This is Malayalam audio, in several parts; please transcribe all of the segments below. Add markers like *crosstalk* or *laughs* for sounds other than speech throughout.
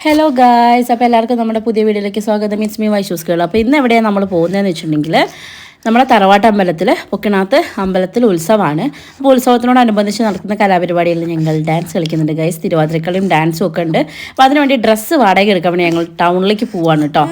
ഹലോ ഗായ്സ് അപ്പോൾ എല്ലാവർക്കും നമ്മുടെ പുതിയ വീഡിയോയിലേക്ക് സ്വാഗതം. മീൻസ് മീ വൈഷൂസ് കേൾ അപ്പോൾ ഇന്ന് എവിടെയാണ് നമ്മൾ പോകുന്നതെന്ന് വെച്ചിട്ടുണ്ടെങ്കിൽ നമ്മുടെ തറവാട്ട് അമ്പലത്തിൽ പൊക്കിണാത്ത് അമ്പലത്തിൽ ഉത്സവമാണ് അപ്പോൾ ഉത്സവത്തിനോടനുബന്ധിച്ച് നടക്കുന്ന കലാപരിപാടികളിൽ ഞങ്ങൾ ഡാൻസ് കളിക്കുന്നുണ്ട് ഗൈസ് തിരുവാതിരക്കളിയും ഡാൻസും ഒക്കെ ഉണ്ട്. അപ്പോൾ അതിനുവേണ്ടി ഡ്രസ്സ് വാടക എടുക്കാൻ വേണ്ടി ഞങ്ങൾ ടൗണിലേക്ക് പോവാണ് കേട്ടോ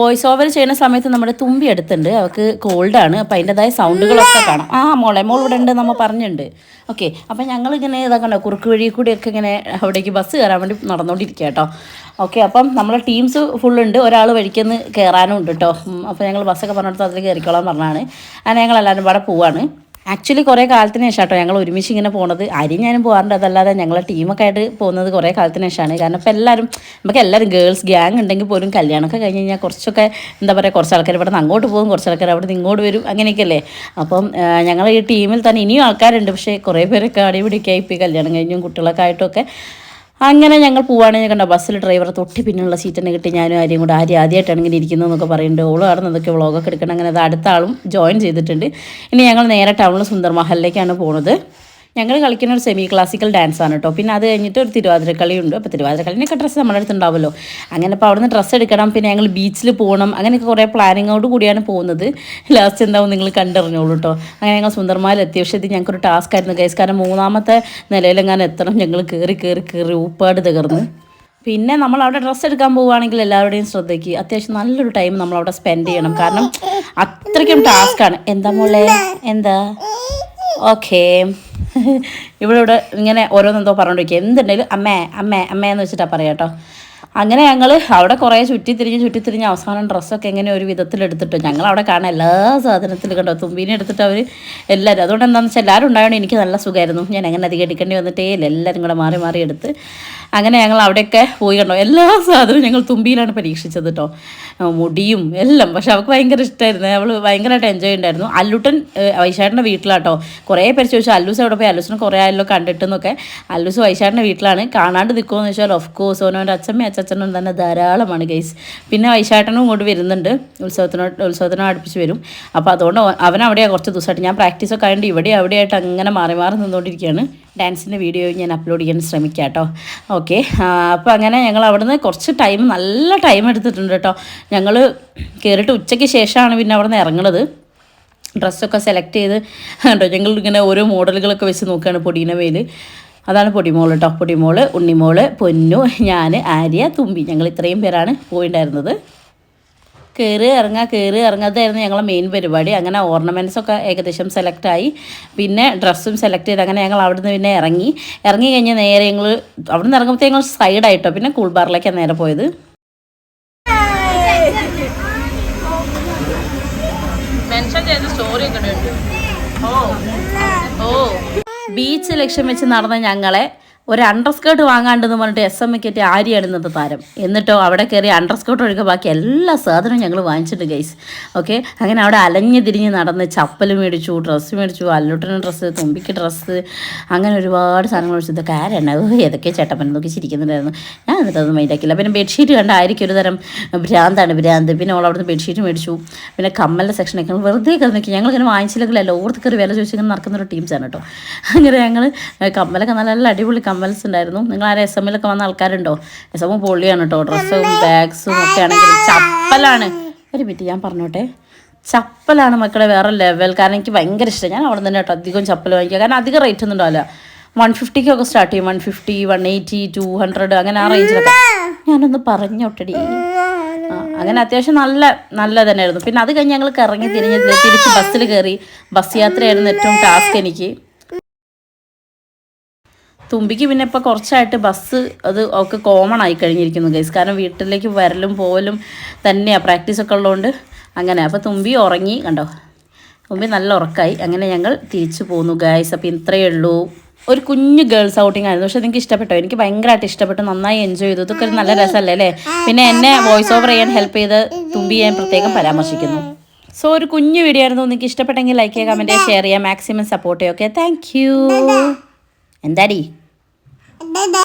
വോയിസ് ഓവർ ചെയ്യുന്ന സമയത്ത് നമ്മുടെ തുമ്പി എടുത്തുണ്ട് അവൾക്ക് കോൾഡാണ് അപ്പം അതിന്റെതായ സൗണ്ടുകളൊക്കെ കാണാം. ആ മോളെ മോൾ ഇവിടെ ഉണ്ട് നമ്മൾ പറഞ്ഞിട്ടുണ്ട്. ഓക്കെ അപ്പം ഞങ്ങളിങ്ങനെ ഇതാക്കണ്ട കുറുക്ക് വഴി ഒക്കെ ഇങ്ങനെ അവിടേക്ക് ബസ് കയറാൻ വേണ്ടി നടന്നുകൊണ്ടിരിക്കുക കേട്ടോ. ഓക്കെ അപ്പം നമ്മളെ ടീംസ് ഫുള്ളുണ്ട് ഒരാൾ വഴിക്കൊന്ന് കയറാനും ഉണ്ട് കേട്ടോ അപ്പോൾ ഞങ്ങൾ ബസ്സൊക്കെ പറഞ്ഞിടത്ത് അതിൽ കയറിക്കോളാൻ പറഞ്ഞാണ്. അങ്ങനെ ഞങ്ങൾ എല്ലാവരും ഇവിടെ പോവാണ്. ആക്ച്വലി കുറേ കാലത്തിന് ശേഷം കേട്ടോ ഞങ്ങൾ ഒരുമിച്ച് ഇങ്ങനെ പോകുന്നത് അരി ഞാനും പോകാറുണ്ട് അതല്ലാതെ ഞങ്ങളെ ടീമൊക്കെ ആയിട്ട് പോകുന്നത് കുറേ കാലത്തിന് ശേഷമാണ്. കാരണം ഇപ്പോൾ എല്ലാവരും നമുക്ക് എല്ലാവരും ഗേൾസ് ഗ്യാങ് ഉണ്ടെങ്കിൽ പോലും കല്യാണമൊക്കെ കഴിഞ്ഞ് കഴിഞ്ഞാൽ കുറച്ചൊക്കെ എന്താ പറയുക കുറച്ച് ആൾക്കാർ ഇവിടെ നിന്ന് അങ്ങോട്ട് പോകും കുറച്ച് ആൾക്കാർ അവിടെ നിന്ന് ഇങ്ങോട്ട് വരും. അങ്ങനെയൊക്കെയല്ലേ അപ്പം ഞങ്ങൾ ഈ ടീമിൽ തന്നെ ഇനിയും ആൾക്കാരുണ്ട്. പക്ഷേ കുറേ പേരൊക്കെ അടിപിടിക്കായി ഇപ്പോൾ ഈ കല്യാണം കഴിഞ്ഞും കുട്ടികളൊക്കെ ആയിട്ടൊക്കെ. അങ്ങനെ ഞങ്ങൾ പോവുകയാണെങ്കിൽ കണ്ട ബസ്സിൽ ഡ്രൈവറെ തൊട്ടി പിന്നുള്ള തന്നെ കിട്ടി. ഞാനും ആരെയും കൂടെ ആരും ആദ്യമായിട്ടാണ് ഇങ്ങനെ ഇരിക്കുന്നതെന്നൊക്കെ പറയുന്നുണ്ട്. ഓളും അവിടെ നിന്നൊക്കെ വ്ളോഗൊക്കെ എടുക്കണം. അങ്ങനെ അത് അടുത്ത ആളും ജോയിൻ ചെയ്തിട്ടുണ്ട്. ഇനി ഞങ്ങൾ നേരെ ടൗണിൽ സുന്ദർ മഹലിലേക്കാണ് പോണത്. ഞങ്ങൾ കളിക്കുന്ന ഒരു സെമി ക്ലാസിക്കൽ ഡാൻസ് ആണ് കേട്ടോ പിന്നെ അത് കഴിഞ്ഞിട്ട് ഒരു തിരുവാതിരക്കളിയുണ്ട്. അപ്പോൾ തിരുവാതിരക്കളിനൊക്കെ ഡ്രസ്സ് നമ്മുടെ അടുത്ത് ഉണ്ടാവുമല്ലോ. അങ്ങനെ അപ്പോൾ അവിടുന്ന് ഡ്രസ്സ് എടുക്കണം. പിന്നെ ഞങ്ങൾ ബീച്ചിൽ പോകണം. അങ്ങനെയൊക്കെ കുറേ പ്ലാനിങ്ങോട് കൂടിയാണ് പോകുന്നത്. ലാസ്റ്റ് എന്താവും നിങ്ങൾ കണ്ടറിഞ്ഞോളൂ കേട്ടോ അങ്ങനെ ഞങ്ങൾ സുന്ദർമാരിൽ എത്തിയ പക്ഷേ ഇത് ഞങ്ങൾക്കൊരു ടാസ്ക് ആയിരുന്നു ഗൈസ് കാരണം മൂന്നാമത്തെ നിലയിലെങ്ങാനും എത്തണം. ഞങ്ങൾ കയറി കയറി കയറി ഊപ്പാട് തകർന്ന്. പിന്നെ നമ്മൾ അവിടെ ഡ്രസ്സ് എടുക്കാൻ പോവുകയാണെങ്കിൽ എല്ലാവരുടെയും ശ്രദ്ധയ്ക്ക് അത്യാവശ്യം നല്ലൊരു ടൈം നമ്മൾ അവിടെ സ്പെൻഡ് ചെയ്യണം. കാരണം അത്രയ്ക്കും ആണ്. എന്താ മോളെ? എന്താ? ഓക്കേ *laughs* ഇവിടെ ഇങ്ങനെ ഓരോന്നെന്തോ പറഞ്ഞോണ്ടിരിക്കുക എന്തുണ്ടെങ്കിലും അമ്മേ അമ്മേ അമ്മേ എന്ന് വെച്ചിട്ടാണ് പറയാം കേട്ടോ അങ്ങനെ ഞങ്ങൾ അവിടെ കുറേ ചുറ്റിത്തിരിഞ്ഞ് ചുറ്റിത്തിരിഞ്ഞ് അവസാനം ഡ്രസ്സൊക്കെ എങ്ങനെ ഒരു വിധത്തിൽ എടുത്തിട്ട് ഞങ്ങൾ അവിടെ കാണാൻ എല്ലാ സാധനത്തിലും കണ്ടോ തുമ്പീനെ എടുത്തിട്ട് അവർ എല്ലാവരും അതുകൊണ്ട് എന്താണെന്ന് വെച്ചാൽ എല്ലാവരും ഉണ്ടായതുകൊണ്ട് എനിക്ക് നല്ല സുഖമായിരുന്നു ഞാൻ അങ്ങനെ അധികം എടുക്കേണ്ടി വന്നിട്ടേ ഇല്ല എല്ലാവരും കൂടെ മാറി മാറി എടുത്ത് അങ്ങനെ ഞങ്ങൾ അവിടെയൊക്കെ പോയി കണ്ടോ. എല്ലാ സാധനവും ഞങ്ങൾ തുമ്പിയിലാണ് പരീക്ഷിച്ചത് കേട്ടോ മുടിയും എല്ലാം. പക്ഷെ അവൾക്ക് ഭയങ്കര ഇഷ്ടമായിരുന്നു അവൾ ഭയങ്കരമായിട്ട് എൻജോയ് ഉണ്ടായിരുന്നു അല്ലുട്ടൻ വൈശാട്ടിന്റെ വീട്ടിലാട്ടോ. കുറേ പേര് ചോദിച്ചു അല്ലൂസ് അവിടെ പോയി? അല്ലൂസിനെ കുറേ ആയല്ലോ കണ്ടിട്ടെന്നൊക്കെ. അല്ലൂസ് വൈശാട്ടിന്റെ വീട്ടിലാണ്. കാണാണ്ട് നിൽക്കുമോ എന്ന് വെച്ചാൽ ഓഫ് കോഴ്സ് ഓനോന്റെ അച്ഛമ്മയും അച്ചച്ചനും തന്നെ ധാരാളമാണ് ഗൈസ് പിന്നെ വൈശാട്ടനും ഇങ്ങോട്ട് വരുന്നുണ്ട്. ഉത്സവത്തിനോട് ഉത്സവത്തിനോ അടുപ്പിച്ച് വരും. അപ്പോൾ അതുകൊണ്ട് അവൻ അവിടെയാണ് കുറച്ച് ദിവസമായിട്ട്. ഞാൻ പ്രാക്ടീസൊക്കെ ആയതുകൊണ്ട് ഇവിടെ അവിടെയായിട്ട് അങ്ങനെ മാറി മാറി നിന്നുകൊണ്ടിരിക്കുകയാണ്. ഡാൻസിന്റെ വീഡിയോ ഞാൻ അപ്ലോഡ് ചെയ്യാൻ ശ്രമിക്കാം കേട്ടോ ഓക്കെ അപ്പോൾ അങ്ങനെ ഞങ്ങൾ അവിടുന്ന് കുറച്ച് ടൈം നല്ല ടൈം എടുത്തിട്ടുണ്ട് കേട്ടോ. ഞങ്ങൾ കയറിയിട്ട് ഉച്ചയ്ക്ക് ശേഷമാണ് പിന്നെ അവിടെ നിന്ന് ഇറങ്ങുന്നത് ഡ്രസ്സൊക്കെ സെലക്ട് ചെയ്ത് കേട്ടോ ഞങ്ങൾ ഇങ്ങനെ ഓരോ മോഡലുകളൊക്കെ വെച്ച് നോക്കുകയാണ് പൊടീനെ മേൽ. അതാണ് പൊടിമോൾ കേട്ടോ. പൊടിമോൾ ഉണ്ണിമോൾ പൊന്നു ഞാൻ ആര്യ തുമ്പി. ഞങ്ങൾ ഇത്രയും പേരാണ് പോയിട്ടുണ്ടായിരുന്നത് കയറി ഇറങ്ങുക കയറി ഇറങ്ങുന്നതായിരുന്നു ഞങ്ങളെ മെയിൻ പരിപാടി. അങ്ങനെ ഓർണമെന്റ്സ് ഒക്കെ ഏകദേശം സെലക്ട് ആയി. പിന്നെ ഡ്രസ്സും സെലക്ട് ചെയ്ത് അങ്ങനെ ഞങ്ങൾ അവിടുന്ന് പിന്നെ ഇറങ്ങി. ഇറങ്ങി കഴിഞ്ഞ് നേരെ ഞങ്ങൾ അവിടുന്ന് ഇറങ്ങുമ്പോൾ ഞങ്ങൾ സൈഡായിട്ടോ പിന്നെ കൂൾ ബാറിലേക്കാണ് നേരെ പോയത്. മെൻഷൻ ചെയ്ത സ്റ്റോറി ഒക്കെ ഓ. ഓ. ബീച്ച് ലക്ഷ്യം വെച്ച് നടന്ന ഞങ്ങളെ ഒരു അണ്ടർ സ്കേർട്ട് വാങ്ങാണ്ടെന്ന് പറഞ്ഞിട്ട് എസ് എം കയറ്റി ആര്യാണ് ഇന്നത്തെ താരം. എന്നിട്ടോ അവിടെ കയറി അണ്ടർ സ്കേർട്ട് ഒഴികെ ബാക്കി എല്ലാ സാധനവും ഞങ്ങൾ വാങ്ങിച്ചിട്ടുണ്ട് ഗൈസ് ഓക്കെ അങ്ങനെ അവിടെ അലഞ്ഞു തിരിഞ്ഞ് നടന്ന് ചപ്പൽ മേടിച്ചു ഡ്രസ്സ് മേടിച്ചു അല്ലുട്ടന് ഡ്രസ്സ് തുമ്പിക്ക് ഡ്രസ്സ് അങ്ങനെ ഒരുപാട് സാധനങ്ങൾ മേടിച്ചു. ഇതൊക്കെ ആരാണ്? ഏതൊക്കെ ചേട്ടപ്പൻ നോക്കി ചിരിക്കുന്നുണ്ടായിരുന്നു. ഞാൻ എന്നിട്ട് അത് മൈൻഡാക്കില്ല പിന്നെ ബെഡ്ഷീറ്റ് കണ്ട ആയിരിക്കും ഒരു തരം ഭ്രാന്താണ് ഭ്രാന്ത്. പിന്നെ അവൾ അവിടുന്ന് ബെഡ്ഷീറ്റ് മേടിച്ചു. പിന്നെ കമ്മലിന്റെ സെക്ഷനൊക്കെ വെറുതെ കയറി ഞങ്ങൾ ഞങ്ങളിങ്ങനെ വാങ്ങിച്ചില്ലെങ്കിൽ ഓർത്ത് കയറി വില ചോദിച്ചിങ്ങനെ നടക്കുന്ന ഒരു ടീംസാണ് കേട്ടോ അങ്ങനെ ഞങ്ങൾ കമ്മലൊക്കെ നല്ല അടിപൊളി കമ്മൽസ് ഉണ്ടായിരുന്നു. നിങ്ങൾ ആരെ എസ് എമ്മിലൊക്കെ വന്ന ആൾക്കാരുണ്ടോ? എസ് എം പൊള്ളിയാണ് കേട്ടോ ഡ്രസ്സും ബാഗ്സും ഒക്കെ ആണെങ്കിൽ ചപ്പലാണ്. ഒരു മിനിറ്റ് ഞാൻ പറഞ്ഞോട്ടെ. ചപ്പലാണ് മക്കളെ വേറെ ലെവൽ കാരണം എനിക്ക് ഭയങ്കര ഇഷ്ടം. ഞാൻ അവിടെ തന്നെ കേട്ടോ അധികം ചപ്പൽ വാങ്ങിക്കുക. കാരണം അധികം റേറ്റ് ഒന്നും ഉണ്ടാവില്ല. വൺ ഫിഫ്റ്റിക്കൊക്കെ സ്റ്റാർട്ട് ചെയ്യും. One fifty one eighty two hundred അങ്ങനെ ആ റേഞ്ചിലൊക്കെ ഞാനൊന്ന് പറഞ്ഞോട്ടടി. അങ്ങനെ അത്യാവശ്യം നല്ല നല്ല തന്നെയായിരുന്നു. പിന്നെ അത് കഴിഞ്ഞ് ഞങ്ങൾ ഇറങ്ങി തിരിഞ്ഞ് തിരിച്ച് ബസ്സിൽ കയറി ബസ് യാത്രയായിരുന്നു ഏറ്റവും ടാസ്ക് എനിക്ക്. തുമ്പിക്ക് പിന്നെ ഇപ്പോൾ കുറച്ചായിട്ട് ബസ് അത് ഒക്കെ കോമൺ ആയി കഴിഞ്ഞിരിക്കുന്നു ഗൈസ് കാരണം വീട്ടിലേക്ക് വരലും പോവലും തന്നെയാണ് പ്രാക്ടീസൊക്കെ ഉള്ളതുകൊണ്ട് അങ്ങനെ. അപ്പോൾ തുമ്പി ഉറങ്ങി കണ്ടോ? തുമ്പി നല്ല ഉറക്കായി. അങ്ങനെ ഞങ്ങൾ തിരിച്ചു പോന്നു ഗൈസ് അപ്പോൾ ഇത്രയേ ഉള്ളൂ. ഒരു കുഞ്ഞു ഗേൾസ് ഔട്ടിംഗ് ആയിരുന്നു. പക്ഷെ നിങ്ങൾക്ക് ഇഷ്ടപ്പെട്ടോ? എനിക്ക് ഭയങ്കരമായിട്ട് ഇഷ്ടപ്പെട്ടു. നന്നായി എൻജോയ് ചെയ്തു. ഇതൊക്കെ ഒരു നല്ല രസമല്ലേ അല്ലേ? പിന്നെ എന്നെ വോയിസ് ഓവർ ചെയ്യാൻ ഹെൽപ്പ് ചെയ്ത് തുമ്പി ഞാൻ പ്രത്യേകം പരാമർശിക്കുന്നു. സോ ഒരു കുഞ്ഞു വീഡിയോ ആയിരുന്നു. നിങ്ങൾക്ക് ഇഷ്ടപ്പെട്ടെങ്കിൽ ലൈക്ക് ചെയ്യുക കമന്റ് ഷെയർ ചെയ്യുക മാക്സിമം സപ്പോർട്ട് ചെയ്യുക. ഓക്കെ താങ്ക് യു എന്താടി? Bye bye.